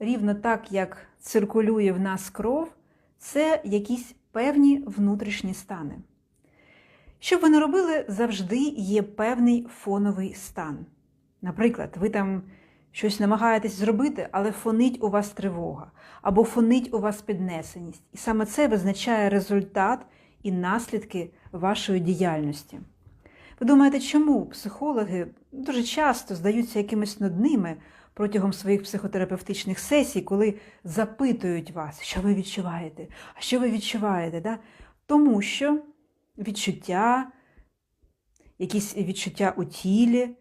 рівно так, як циркулює в нас кров, це якісь певні внутрішні стани. Що б ви не робили, завжди є певний фоновий стан. Наприклад, ви там щось намагаєтесь зробити, але фонить у вас тривога, або фонить у вас піднесеність. І саме це визначає результат і наслідки вашої діяльності. Ви думаєте, чому психологи дуже часто здаються якимись нудними протягом своїх психотерапевтичних сесій, коли запитують вас, що ви відчуваєте? А що ви відчуваєте? Да? Тому що відчуття, якісь відчуття у тілі,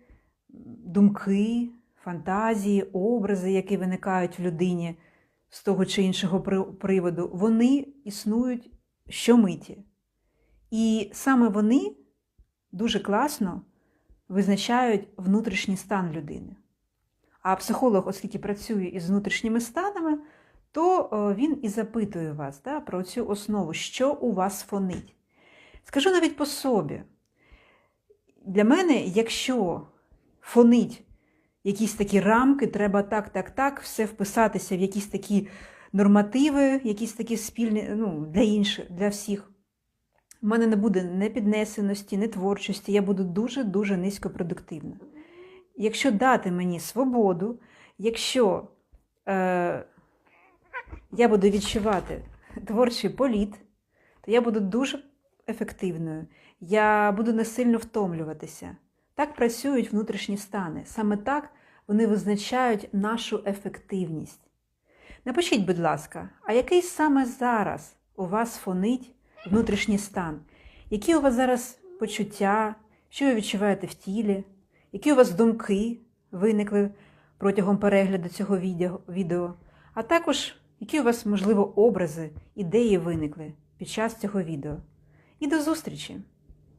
думки, фантазії, образи, які виникають в людині з того чи іншого приводу, вони існують щомиті. І саме вони дуже класно визначають внутрішній стан людини. А психолог, оскільки працює із внутрішніми станами, то е, він і запитує вас да, про цю основу, що у вас фонить. Скажу навіть по собі. Для мене, якщо фонить якісь такі рамки, треба так, так, так, все вписатися в якісь такі нормативи, якісь такі спільні, ну, для інших, для всіх. У мене не буде не піднесеності, не творчості, я буду дуже-дуже низькопродуктивна. Якщо дати мені свободу, якщо е, я буду відчувати творчий політ, то я буду дуже ефективною. Я буду не сильно втомлюватися. Так працюють внутрішні стани. Саме так вони визначають нашу ефективність. Напишіть, будь ласка, а який саме зараз у вас фонить внутрішній стан? Які у вас зараз почуття, що ви відчуваєте в тілі? Які у вас думки виникли протягом перегляду цього відео-? А також, які у вас, можливо, образи, ідеї виникли під час цього відео? І до зустрічі!